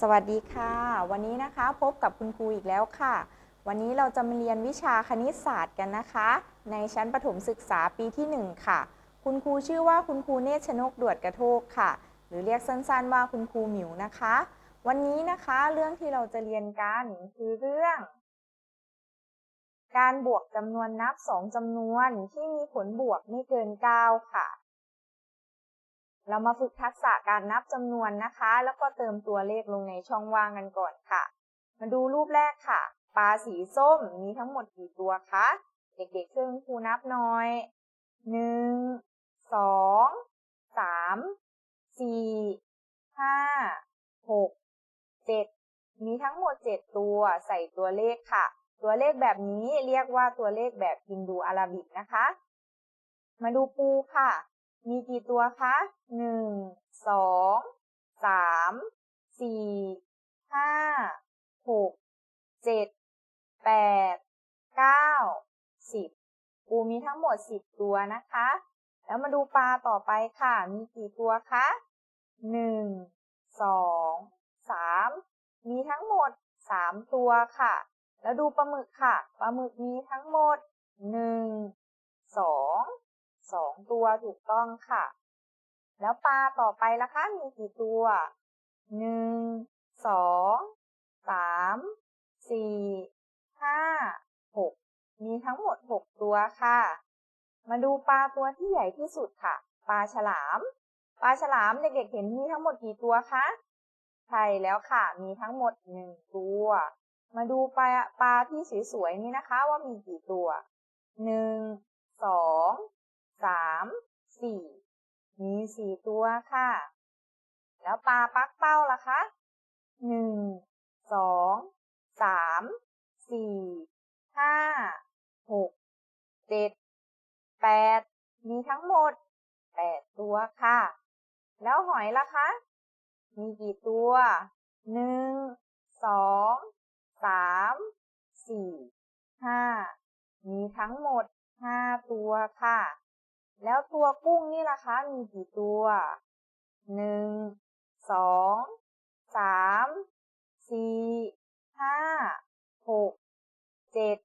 สวัสดีค่ะ วันนี้นะคะพบกับคุณครูอีกแล้วค่ะ วันนี้เราจะมาเรียนวิชาคณิตศาสตร์กันนะคะ ในชั้นประถมศึกษาปีที่ 1 ค่ะ คุณครูชื่อว่าคุณครูเนตรชนกดวดกระโทกค่ะ หรือเรียกสั้นๆว่าคุณครูหมิวนะคะ วันนี้นะคะเรื่องที่เราจะเรียนกันคือเรื่อง การบวกจำนวนนับ 2จำนวนที่มีผลบวกไม่เกิน 9 ค่ะ เรามาฝึกทักษะการนับจำนวนนะคะ แล้วก็เติมตัวเลขลงในช่องว่างกันก่อนค่ะ มาดูรูปแรกค่ะ ปลาสีส้มมีทั้งหมดกี่ตัวคะ เด็กๆช่วยคุณครูนับหน่อยหนึ่งสองสามสี่ห้าหกเจ็ดมีทั้งหมดเจ็ดตัวใส่ตัวเลขค่ะ ตัวเลขแบบนี้เรียกว่าตัวเลขแบบฮินดูอาราบิกนะคะ มาดูปูค่ะ มีกี่ตัวคะหนึ่งสองสามสี่ห้าหกเจ็ดแปดเก้าสิบปูมีทั้งหมดสิบตัวนะคะ แล้วมาดูปลาต่อไปค่ะ มีกี่ตัวคะหนึ่งสองสามมีทั้งหมดสามตัวค่ะ แล้วดูปลาหมึกค่ะ ปลาหมึกมีทั้งหมดหนึ่งสอง สองตัวถูกต้องค่ะ แล้วปลาต่อไปล่ะคะ มีกี่ตัวหนึ่งสองสามสี่ห้าหกมีทั้งหมดหกตัวค่ะ มาดูปลาตัวที่ใหญ่ที่สุดค่ะ ปลาฉลาม ปลาฉลามเด็กๆเห็นมีทั้งหมดกี่ตัวคะใช่แล้วค่ะ มีทั้งหมดหนึ่งตัว มาดูปลาปลาที่สวยๆนี้นะคะ ว่ามีกี่ตัวหนึ่งสอง สามสี่ มีสี่ตัวค่ะ แล้วปลาปักเป้าล่ะคะหนึ่งสองสามสี่ห้าหกเจ็ดแปดมีทั้งหมดแปดตัวค่ะ แล้วหอยล่ะคะ มีกี่ตัวหนึ่งสองสามสี่ห้ามีทั้งหมดห้าตัวค่ะ แล้วตัวกุ้งนี่ล่ะคะ มีกี่ตัวหนึ่งสองสามสี่ห้าหกเจ็ด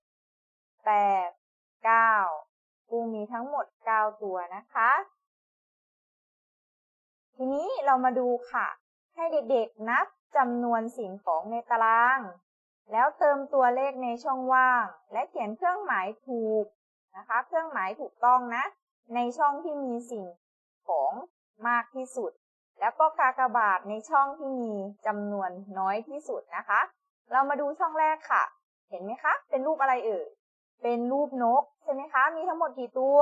แปดเก้ากุ้งมีทั้งหมดเก้าตัวนะคะ ทีนี้เรามาดูค่ะ ให้เด็กๆนับจำนวนสิ่งของในตาราง แล้วเติมตัวเลขในช่องว่าง และเขียนเครื่องหมายถูกนะคะ เครื่องหมายถูกต้องนะ ในช่องที่มีสิ่งของมากที่สุด แล้วก็กากบาทในช่องที่มีจำนวนน้อยที่สุดนะคะ เรามาดูช่องแรกค่ะ เห็นไหมคะ เป็นรูปอะไรเอ่ย เป็นรูปนกใช่ไหมคะ มีทั้งหมดกี่ตัว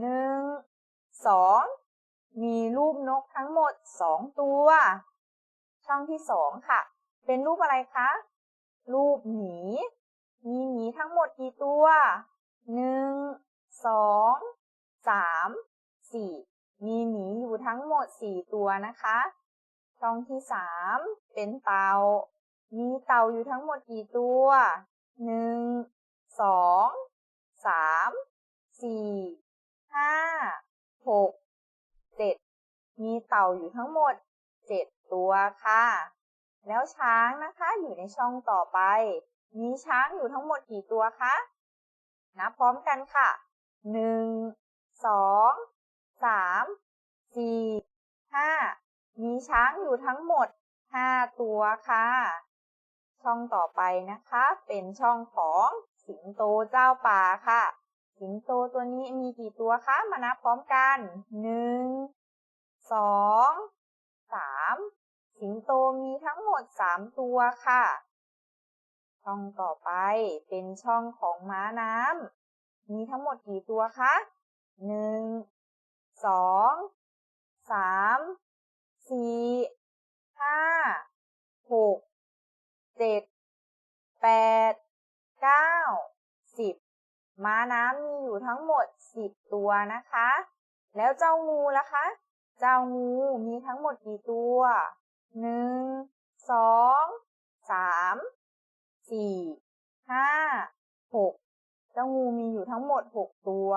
หนึ่งสองมีรูปนกทั้งหมดสองตัว ช่องที่สองค่ะ เป็นรูปอะไรคะ รูปหมี มีหมีทั้งหมดกี่ตัวหนึ่งสอง สามสี่มีหมีอยู่ทั้งหมดสี่ตัวนะคะช่องที่สามเป็นเต่ามีเต่าอยู่ทั้งหมดกี่ตัวหนึ่งสองสามสี่ห้าหกเจ็ดมีเต่าอยู่ทั้งหมดเจ็ดตัวค่ะ แล้วช้างนะคะอยู่ในช่องต่อไป มีช้างอยู่ทั้งหมดกี่ตัวคะ นับพร้อมกันค่ะหนึ่ง สองสามสี่ห้ามีช้างอยู่ทั้งหมดห้าตัวค่ะ ช่องต่อไปนะคะ เป็นช่องของสิงโตเจ้าป่าค่ะ สิงโตตัวนี้มีกี่ตัวคะ มานับพร้อมกันหนึ่งสองสามสิงโตมีทั้งหมดสามตัวค่ะ ช่องต่อไปเป็นช่องของม้าน้ำมีทั้งหมดกี่ตัวคะ หนึ่งสองสามสี่ห้าหกเจ็ดแปดเก้าสิบม้าน้ำมีอยู่ทั้งหมดสิบตัวนะคะ แล้วเจ้างูล่ะคะ เจ้างูมีทั้งหมดกี่ตัวหนึ่งสองสามสี่ห้าหกเจ้างูมีอยู่ทั้งหมดหกตัว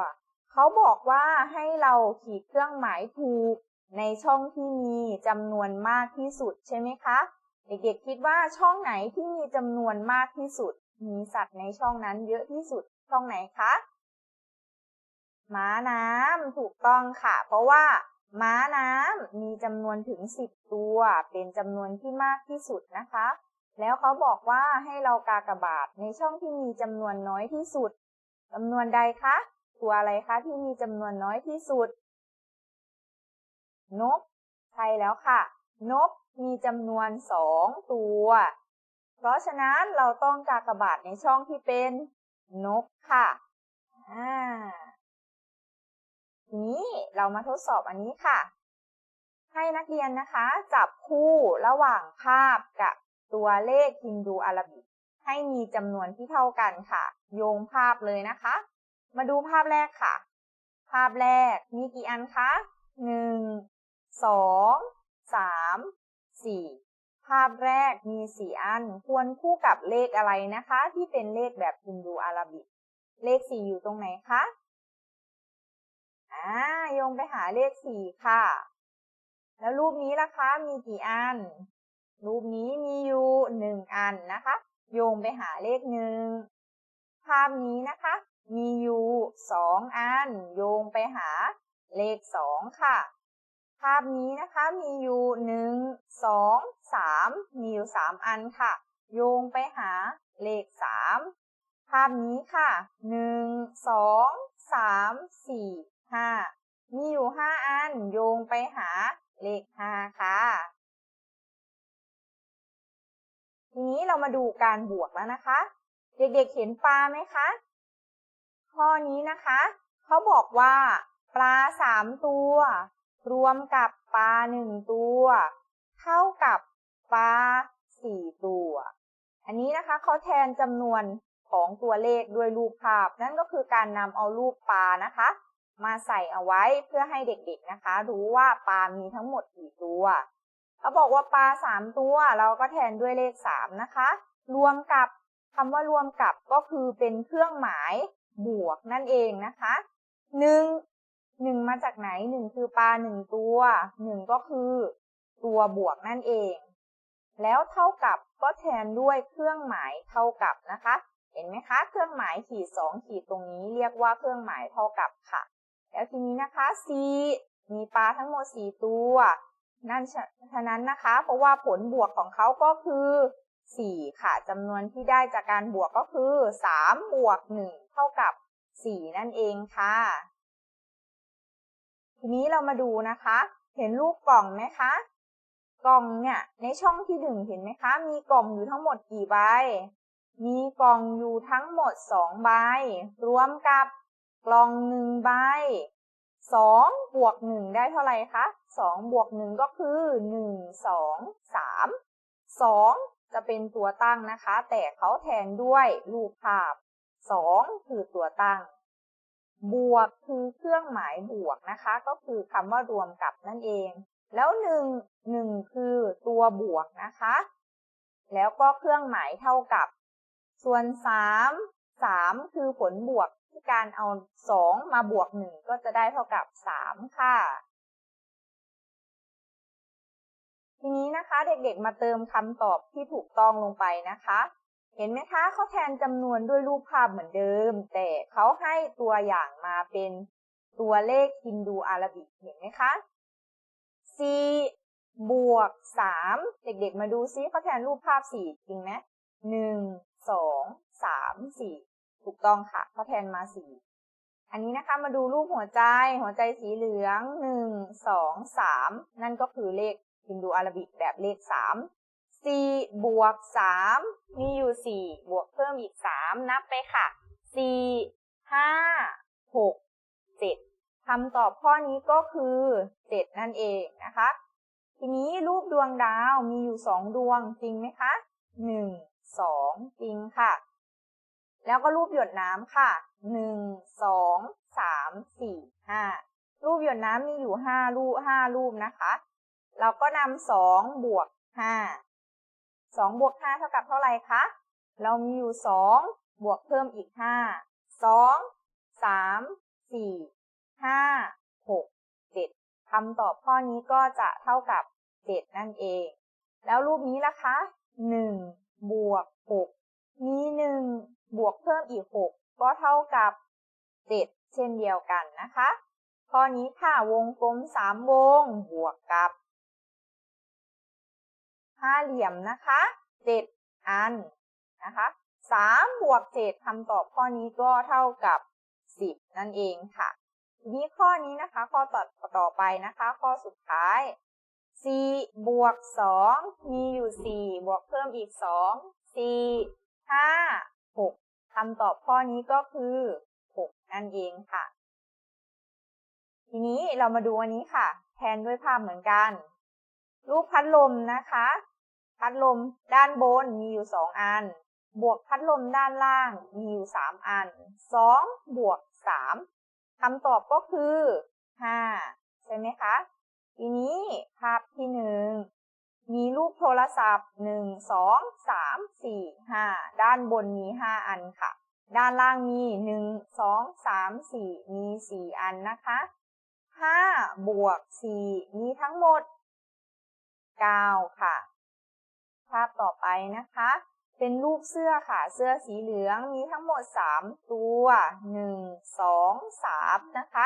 เขาบอกว่าให้เราขีดเครื่องหมายถูกในช่องที่มีจำนวนมากที่สุดใช่ไหมคะ เด็กๆคิดว่าช่องไหนที่มีจำนวนมากที่สุด มีสัตว์ในช่องนั้นเยอะที่สุดช่องไหนคะม้าน้ำถูกต้องค่ะ เพราะว่าม้าน้ำมีจำนวนถึง 10 ตัว เป็นจำนวนที่มากที่สุดนะคะ แล้วเขาบอกว่าให้เรากากบาทในช่องที่มีจำนวนน้อยที่สุดจำนวนใดคะ ตัวอะไรคะที่มีจำนวนน้อยที่สุด นก ใช่แล้วค่ะ นกมีจำนวนสองตัว เพราะฉะนั้นเราต้องกากบาทในช่องที่เป็นนกค่ะอ่านี้เรามาทดสอบอันนี้ค่ะ ให้นักเรียนนะคะ จับคู่ระหว่างภาพกับตัวเลขฮินดูอาราบิกให้มีจำนวนที่เท่ากันค่ะ โยงภาพเลยนะคะ มาดูภาพแรกค่ะ ภาพแรกมีกี่อันคะหนึ่งสองสามสี่ภาพแรกมีสี่อัน ควรคู่กับเลขอะไรนะคะ ที่เป็นเลขแบบฮินดูอาราบิก เลขสี่อยู่ตรงไหนคะอ่าโยงไปหาเลขสี่ค่ะ แล้วรูปนี้ล่ะคะมีกี่อัน รูปนี้มีอยู่หนึ่งอันนะคะ โยงไปหาเลขหนึ่งภาพนี้นะคะ มีอยู่สองอัน โยงไปหาเลขสองค่ะ ภาพนี้นะคะมีอยู่หนึ่งสองสามมีอยู่สามอันค่ะ โยงไปหาเลขสามภาพนี้ค่ะหนึ่งสองสามสี่ห้ามีอยู่ห้าอัน โยงไปหาเลขห้าค่ะทีนี้เรามาดูการบวกแล้วนะคะ เด็กๆเห็นปลาไหมคะ ข้อนี้นะคะเขาบอกว่าปลาสามตัว รวมกับปลาหนึ่งตัว เท่ากับปลาสี่ตัว อันนี้นะคะเขาแทนจำนวนของตัวเลขด้วยรูปภาพ นั่นก็คือการนำเอารูปปลานะคะ มาใส่เอาไว้เพื่อให้เด็กๆนะคะ รู้ว่าปลามีทั้งหมดกี่ตัวเขาบอกว่าปลาสามตัวเราก็แทนด้วยเลขสามนะคะ รวมกับคำว่ารวมกับก็คือเป็นเครื่องหมาย บวกนั่นเองนะคะหนึ่งหนึ่งมาจากไหนหนึ่งคือปลาหนึ่งตัวหนึ่งก็คือตัวบวกนั่นเอง แล้วเท่ากับก็แทนด้วยเครื่องหมายเท่ากับนะคะ เห็นไหมคะ เครื่องหมายขีดสองขีดตรงนี้เรียกว่าเครื่องหมายเท่ากับค่ะ แล้วทีนี้นะคะ C มีปลาทั้งหมด4ตัวนั่นฉะนั้นนะคะ เพราะว่าผลบวกของเขาก็คือ 4 ค่ะจำนวนที่ได้จากการบวกก็คือ 3 บวก 1เท่ากับ 4 นั่นเองค่ะ ทีนี้เรามาดูนะคะ เห็นรูปกล่องไหมคะ กล่องเนี่ยในช่องที่หนึ่งเห็นไหมคะ มีกล่องอยู่ทั้งหมดกี่ใบ มีกล่องอยู่ทั้งหมด 2 ใบ รวมกับกล่องหนึ่งใบสองบวกหนึ่งได้เท่าไหร่คะสองบวกหนึ่งก็คือหนึ่งสองสามสองจะเป็นตัวตั้งนะคะ แต่เขาแทนด้วยรูปภาพ สองคือตัวตั้ง บวกคือเครื่องหมายบวกนะคะ ก็คือคำว่ารวมกับนั่นเอง แล้วหนึ่งหนึ่งคือตัวบวกนะคะ แล้วก็เครื่องหมายเท่ากับ ส่วนสามสามคือผลบวกที่การเอาสองมาบวกหนึ่งก็จะได้เท่ากับสามค่ะ ทีนี้นะคะเด็กๆมาเติมคำตอบที่ถูกต้องลงไปนะคะ เห็นไหมคะเขาแทนจำนวนด้วยรูปภาพเหมือนเดิม แต่เขาให้ตัวอย่างมาเป็นตัวเลขฮินดูอาราบิกเห็นไหมคะ c บวกสามเด็กๆมาดูซิเขาแทนรูปภาพสี่จริงไหมหนึ่งสองสามสี่ถูกต้องค่ะเขาแทนมาสีอันนี้นะคะมาดูรูปหัวใจ หัวใจสีเหลืองหนึ่งสองสามนั่นก็คือเลขฮินดูอาราบิกแบบเลขสาม สี่บวกสามมีอยู่สี่บวกเพิ่มอีกสามนับไปค่ะสี่ห้าหกเจ็ดคำตอบข้อนี้ก็คือเจ็ดนั่นเองนะคะ ทีนี้รูปดวงดาวมีอยู่สองดวงจริงไหมคะหนึ่งสองจริงค่ะ แล้วก็รูปหยดน้ำค่ะหนึ่งสองสามสี่ห้ารูปหยดน้ำมีอยู่ห้ารูปห้ารูปนะคะ เราก็นำสองบวกห้า สองบวกห้าเท่ากับเท่าไหร่คะ เรามีอยู่สองบวกเพิ่มอีกห้าสองสามสี่ห้าหกเจ็ดคำตอบข้อนี้ก็จะเท่ากับเจ็ดนั่นเอง แล้วรูปนี้ล่ะคะหนึ่งบวกหกมีหนึ่งบวกเพิ่มอีกหกก็เท่ากับเจ็ดเช่นเดียวกันนะคะ ข้อนี้ค่ะวงกลมสามวงบวกกับ ห้าเหลี่ยมนะคะเจ็ดอันนะคะสามบวกเจ็ดคำตอบข้อนี้ก็เท่ากับสิบนั่นเองค่ะทีนี้ข้อนี้นะคะ ข้อต่อต่อไปนะคะ ข้อสุดท้าย4บวก2มีอยู่4บวกเพิ่มอีก2 4 5 6คำตอบข้อนี้ก็คือ6นั่นเองค่ะ ทีนี้เรามาดูอันนี้ค่ะ แทนด้วยภาพเหมือนกัน รูปพัดลมนะคะ พัดลมด้านบนมีอยู่ 2 อัน บวกพัดลมด้านล่างมีอยู่ 3 อัน 2 บวก 3คำตอบก็คือ 5 ใช่ไหมคะ ทีนี้ภาพที่หนึ่งมีรูปโทรศัพท์หนึ่งสองสามสี่ห้าด้านบนมีห้าอันค่ะ ด้านล่างมีหนึ่งสองสามสี่มีสี่อันนะคะห้าบวกสี่มีทั้งหมดเก้าค่ะ ภาพต่อไปนะคะ เป็นรูปเสื้อค่ะ เสื้อสีเหลืองมีทั้งหมดสามตัวหนึ่งสองสามนะคะ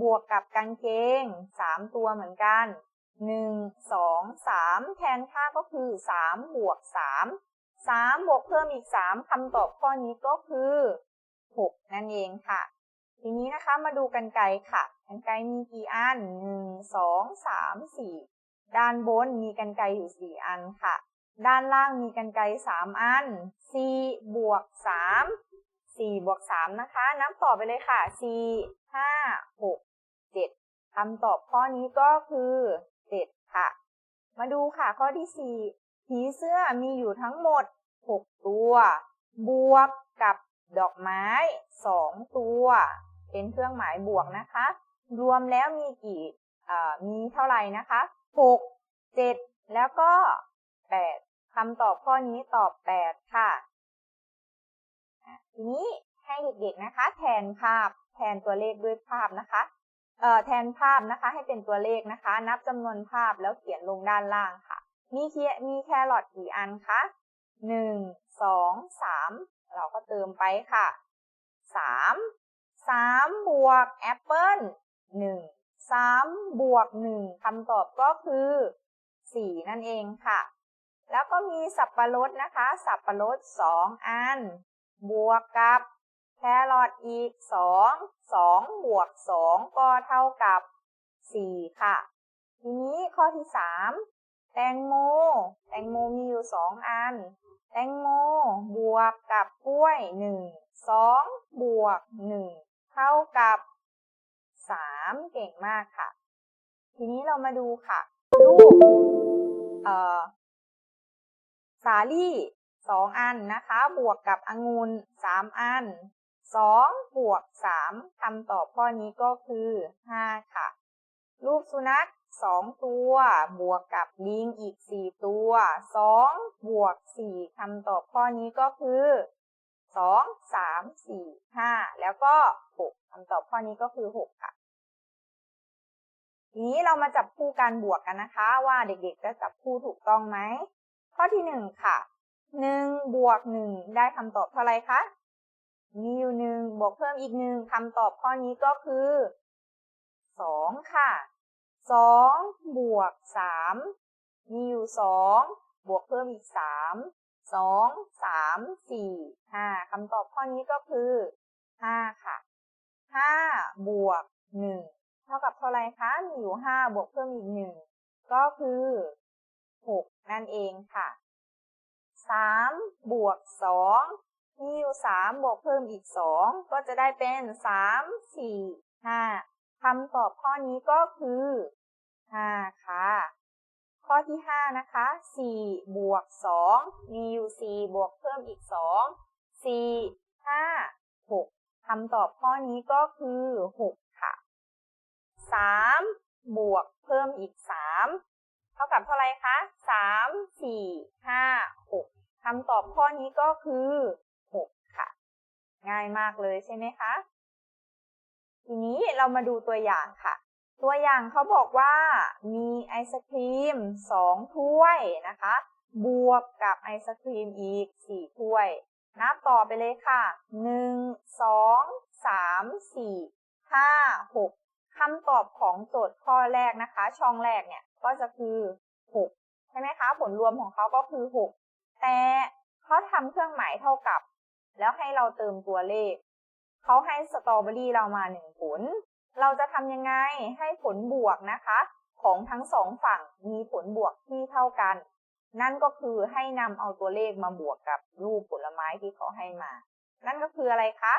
บวกกับกางเกงสามตัวเหมือนกันหนึ่งสองสามแทนค่าก็คือสามบวกสามสามบวกเพิ่มอีกสามคำตอบข้อนี้ก็คือหกนั่นเองค่ะ ทีนี้นะคะมาดูกันไกลค่ะ กันไกลมีกี่อันหนึ่งสองสามสี่ด้านบนมีกันไกลอยู่สี่อันค่ะ ด้านล่างมีกันไกลสามอันสี่บวกสามสี่บวกสามนะคะ นับต่อไปเลยค่ะสี่ห้าหกเจ็ดคำตอบข้อนี้ก็คือเจ็ดค่ะ มาดูค่ะข้อที่สี่ผีเสื้อมีอยู่ทั้งหมดหกตัว บวกกับดอกไม้สองตัว เป็นเครื่องหมายบวกนะคะ รวมแล้วมีกี่มีเท่าไหร่นะคะหกเจ็ดแล้วก็ แปดคำตอบข้อนี้ตอบแปดค่ะ ทีนี้ให้เด็กๆนะคะ แทนภาพแทนตัวเลขด้วยภาพนะคะเอ่อแทนภาพนะคะให้เป็นตัวเลขนะคะ นับจำนวนภาพแล้วเขียนลงด้านล่างค่ะ มีเคียมีแครอทกี่อันคะหนึ่งสองสามเราก็เติมไปค่ะสามสามบวกแอปเปิลหนึ่งสามบวกหนึ่งคำตอบก็คือสี่นั่นเองค่ะ แล้วก็มีสับปะรดนะคะ สับปะรดสองอัน บวกกับแครอทอีกสองสองบวกสองก็เท่ากับสี่ค่ะ ทีนี้ข้อที่สามแตงโม แตงโมมีอยู่สองอัน แตงโม บวกกับกล้วยหนึ่งสองบวกหนึ่งเท่ากับสามเก่งมากค่ะ ทีนี้เรามาดูค่ะ รูปเอ่อ สาลี่สองอันนะคะ บวกกับองุ่นสามอันสองบวกสามคำตอบข้อนี้ก็คือห้าค่ะ รูปสุนัขสองตัว บวกกับลิงอีกสี่ตัวสองบวกสี่คำตอบข้อนี้ก็คือสองสามสี่ห้าแล้วก็หกคำตอบข้อนี้ก็คือหกค่ะทีนี้เรามาจับคู่การบวกกันนะคะ ว่าเด็กๆจะจับคู่ถูกต้องไหม ข้อที่หนึ่งค่ะหนึ่งบวกหนึ่งได้คำตอบเท่าไรคะ มีอยู่หนึ่งบวกเพิ่มอีกหนึ่งคำตอบข้อนี้ก็คือสองค่ะสองบวกสามมีอยู่สองบวกเพิ่มอีกสามสองสามสี่ห้าคำตอบข้อนี้ก็คือห้าค่ะห้าบวกหนึ่งเท่ากับเท่าไรคะ มีอยู่ห้าบวกเพิ่มอีกหนึ่งก็คือหก นั่นเองค่ะสามบวกสองมีอยู่สามบวกเพิ่มอีกสองก็จะได้เป็นสามสี่ห้าคำตอบข้อนี้ก็คือห้าค่ะ ข้อที่ห้านะคะสี่บวกสองมีอยู่สี่บวกเพิ่มอีกสองสี่ห้าหกคำตอบข้อนี้ก็คือหกค่ะสามบวกเพิ่มอีกสามเท่ากับเท่าไรคะสามสี่ห้าหกคำตอบข้อนี้ก็คือ6ค่ะ ง่ายมากเลยใช่ไหมคะ ทีนี้เรามาดูตัวอย่างค่ะตตัวอย่างเขาบอกว่ามีไอศครีมสองถ้วยนะคะ บวกกับไอศครีมอีกสี่ถ้วย นับต่อไปเลยค่ะหนึ่งสองสามสี่ห้าหก คำตอบของโจทย์ข้อแรกนะคะ ช่องแรกเนี่ยก็จะคือหกใช่ไหมคะ ผลรวมของเขาก็คือหกแต่เขาทำเครื่องหมายเท่ากับ แล้วให้เราเติมตัวเลข เขาให้สตรอเบอรี่เรามาหนึ่งผล เราจะทำยังไงให้ผลบวกนะคะ ของทั้งสองฝั่งมีผลบวกที่เท่ากัน นั่นก็คือให้นำเอาตัวเลขมาบวกกับรูปผลไม้ที่เขาให้มา นั่นก็คืออะไรคะ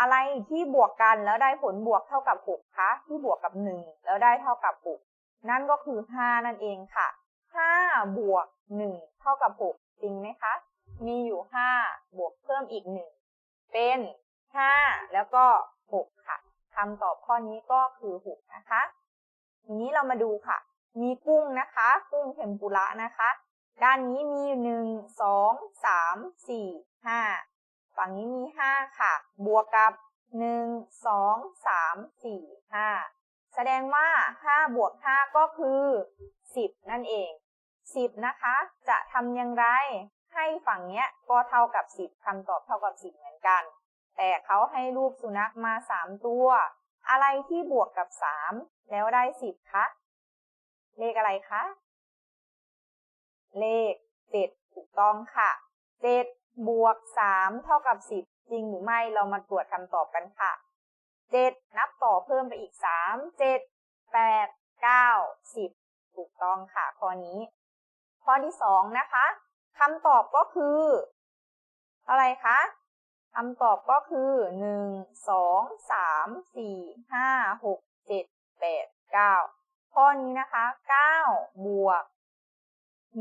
อะไรที่บวกกันแล้วได้ผลบวกเท่ากับ6คะที่บวกกับ1แล้วได้เท่ากับ6นั่นก็คือ5นั่นเองค่ะ5บวก1เท่ากับ6จริงไหมคะ มีอยู่5บวกเพิ่มอีก1เป็น5แล้วก็6ค่ะคำตอบข้อนี้ก็คือ6นะคะทีนี้เรามาดูค่ะ มีกุ้งนะคะ กุ้งเทมปุระนะคะ ด้านนี้มี1 2 3 4 5 ฝั่งนี้มี 5 ค่ะ บวกกับ 1 2 3 4 5 แสดงว่า 5 บวก 5 ก็คือ 10 นั่นเอง 10 นะคะ จะทำอย่างไรให้ฝั่งเนี้ยก็เท่ากับ 10คำตอบเท่ากับ 10 เหมือนกัน แต่เขาให้รูปสุนัขมา 3 ตัว อะไรที่บวกกับ 3 แล้วได้ 10 คะ เลขอะไรคะ เลข 7 ถูกต้องค่ะ 7 บวก3เท่ากับ10จริงหรือไม่เรามาตรวจคำตอบกันค่ะ7นับต่อเพิ่มไปอีก3 7 8 9 10ถูกต้องค่ะข้อนี้ ข้อที่2นะคะคำตอบก็คืออะไรคะคำตอบก็คือ1 2 3 4 5 6 7 8 9ข้อนี้นะคะ9บวก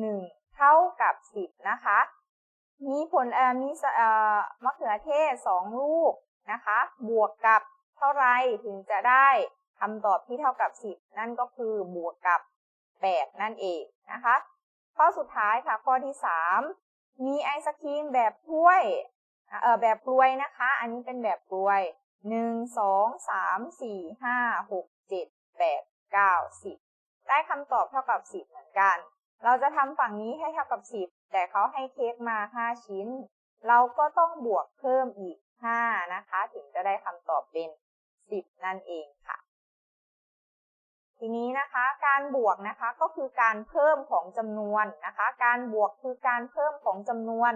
1เท่ากับ10นะคะ มีผลเอ่อมีเอ่อมะเขือเทศสองลูกนะคะ บวกกับเท่าไรถึงจะได้คำตอบที่เท่ากับ 10 นั่นก็คือบวกกับ 8 นั่นเองนะคะ ข้อสุดท้ายค่ะข้อที่ 3 มีไอศครีมแบบถ้วยเออแบบกลวยนะคะ อันนี้เป็นแบบกลวย 1 2 3 4 5 6 7 8 9 10 ได้คำตอบเท่ากับ 10 เหมือนกัน เราจะทำฝั่งนี้ให้เท่ากับ 10 แต่เขาให้เค้กมา 5 ชิ้น เราก็ต้องบวกเพิ่มอีก 5 นะคะ ถึงจะได้คำตอบเป็น 10 นั่นเองค่ะ ทีนี้นะคะการบวกนะคะก็คือการเพิ่มของจำนวนนะคะ การบวกคือการเพิ่มของจำนวน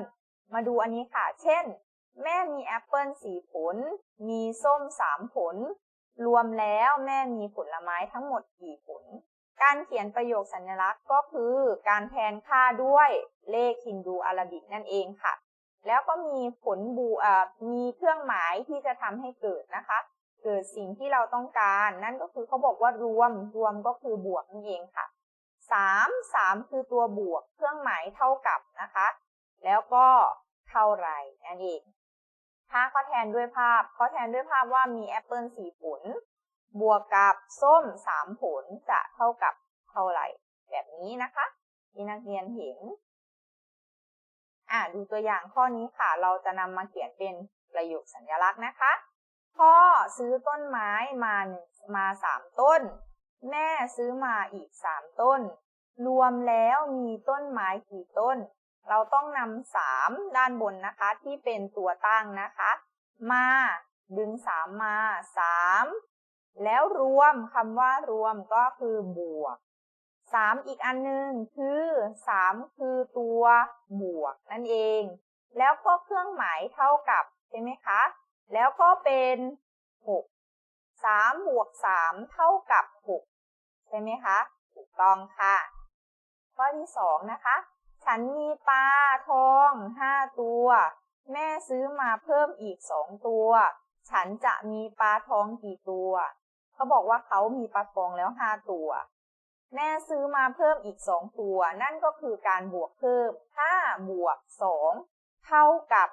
มาดูอันนี้ค่ะ เช่น แม่มีแอปเปิล4ผล มีส้ม3ผล รวมแล้วแม่มีผลไม้ทั้งหมดกี่ผล การเขียนประโยคสัญลักษณ์ก็คือการแทนค่าด้วยเลขฮินดูอาราบิกนั่นเองค่ะ แล้วก็มีผลบูมีเครื่องหมายที่จะทำให้เกิดนะคะ เกิดสิ่งที่เราต้องการ นั่นก็คือเขาบอกว่ารวมรวมก็คือบวกนั่นเองค่ะสามสามคือตัวบวก เครื่องหมายเท่ากับนะคะ แล้วก็เท่าไรนั่นเองถ้าเขาแทนด้วยภาพเขาแทนด้วยภาพว่ามีแอปเปิลสี่ผล บวกกับส้มสามผลจะเท่ากับเท่าไหร่ แบบนี้นะคะ ที่นักเรียนเห็น อ่าดูตัวอย่างข้อนี้ค่ะ เราจะนำมาเขียนเป็นประโยคสัญลักษณ์นะคะ พ่อซื้อต้นไม้มาหนึ่งมาสามต้น แม่ซื้อมาอีกสามต้น รวมแล้วมีต้นไม้กี่ต้น เราต้องนำสามด้านบนนะคะ ที่เป็นตัวตั้งนะคะ มาดึงสามมาสาม แล้วรวมคำว่ารวมก็คือบวกสามอีกอันหนึ่งคือสามคือตัวบวกนั่นเอง แล้วก็เครื่องหมายเท่ากับใช่ไหมคะ แล้วก็เป็นหกสามบวกสามเท่ากับหกใช่ไหมคะถูกต้องค่ะ ข้อที่สองนะคะ ฉันมีปลาทองห้าตัว แม่ซื้อมาเพิ่มอีกสองตัว ฉันจะมีปลาทองกี่ตัว เขาบอกว่าเขามีปลาทองแล้วห้าตัว แม่ซื้อมาเพิ่มอีกสองตัว นั่นก็คือการบวกเพิ่มห้าบวกสองเท่ากับ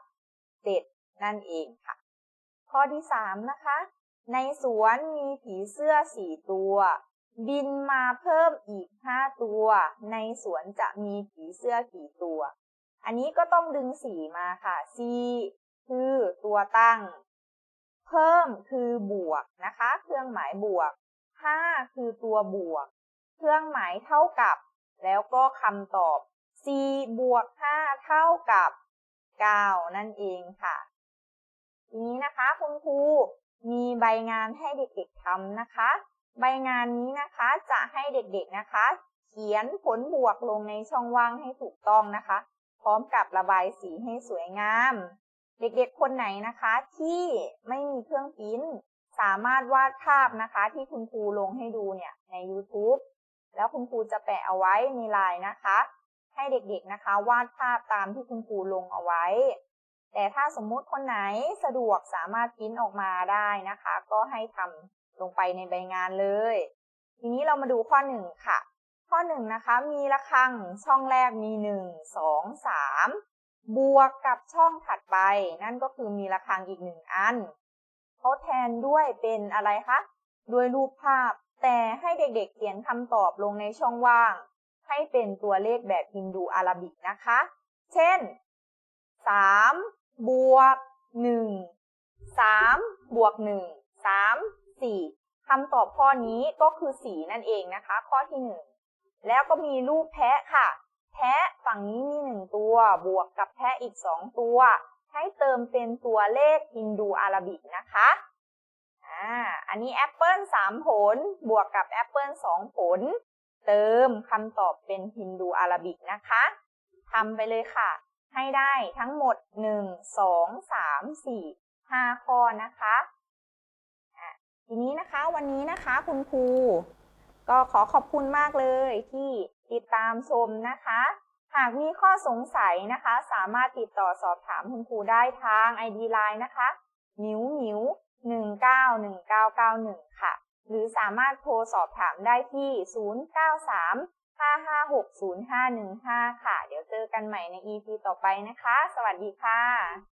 เจ็ดนั่นเองค่ะ ข้อที่สามนะคะ ในสวนมีผีเสื้อสี่ตัว บินมาเพิ่มอีกห้าตัว ในสวนจะมีผีเสื้อกี่ตัว อันนี้ก็ต้องดึงสี่มาค่ะ c คือตัวตั้ง เพิ่มคือบวกนะคะ เครื่องหมายบวก 5 คือตัวบวก เครื่องหมายเท่ากับ แล้วก็คำตอบ4บวก 5 เท่ากับ 9 นั่นเองค่ะ ทีนี้นะคะคุณครูมีใบงานให้เด็กๆทำนะคะ ใบงานนี้นะคะจะให้เด็กๆนะคะ เขียนผลบวกลงในช่องว่างให้ถูกต้องนะคะ พร้อมกับระบายสีให้สวยงาม เด็กๆคนไหนนะคะ ที่ไม่มีเครื่องปริ้นสามารถวาดภาพนะคะ ที่คุณครูลงให้ดูเนี่ยใน YouTube แล้วคุณครูจะแปะเอาไว้ในไลน์นะคะ ให้เด็กๆนะคะ วาดภาพตามที่คุณครูลงเอาไว้ แต่ถ้าสมมุติคนไหนสะดวกสามารถปริ้นออกมาได้นะคะ ก็ให้ทำลงไปในใบงานเลย ทีนี้เรามาดูข้อหนึ่งค่ะ ข้อหนึ่งนะคะ มีระฆังช่องแรกมีหนึ่งสองสาม บวกกับช่องถัดไป นั่นก็คือมีระฆังอีกหนึ่งอันเขาแทนด้วยเป็นอะไรคะด้วยรูปภาพ แต่ให้เด็กๆเขียนคำตอบลงในช่องว่าง ให้เป็นตัวเลขแบบฮินดูอาราบิกนะคะ เช่น 3 บวก 1 3 บวก 1 3 4คำตอบข้อนี้ก็คือ 4 นั่นเองนะคะ ข้อที่ 1 แล้วก็มีรูปแพะค่ะ แพะฝั่งนี้มี1ตัวบวกกับแพะอีก2ตัว ให้เติมเป็นตัวเลขฮินดูอาราบิกนะคะอ่าอันนี้แอปเปิล3ผล บวกกับแอปเปิล2ผล เติมคำตอบเป็นฮินดูอาราบิกนะคะทำไปเลยค่ะ ให้ได้ทั้งหมด1 2 3 4 5ข้อนะคะอะทีนี้นะคะวันนี้นะคะคุณครูก็ขอขอบคุณมากเลยที่ ติดตามชมนะคะ หากมีข้อสงสัยนะคะ สามารถติดต่อสอบถามคุณครูได้ทาง ID Line นะคะมิวมิว191991 ค่ะ หรือสามารถโทรสอบถามได้ที่ 093 5560515 ค่ะ เดี๋ยวเจอกันใหม่ใน EP ต่อไปนะคะ สวัสดีค่ะ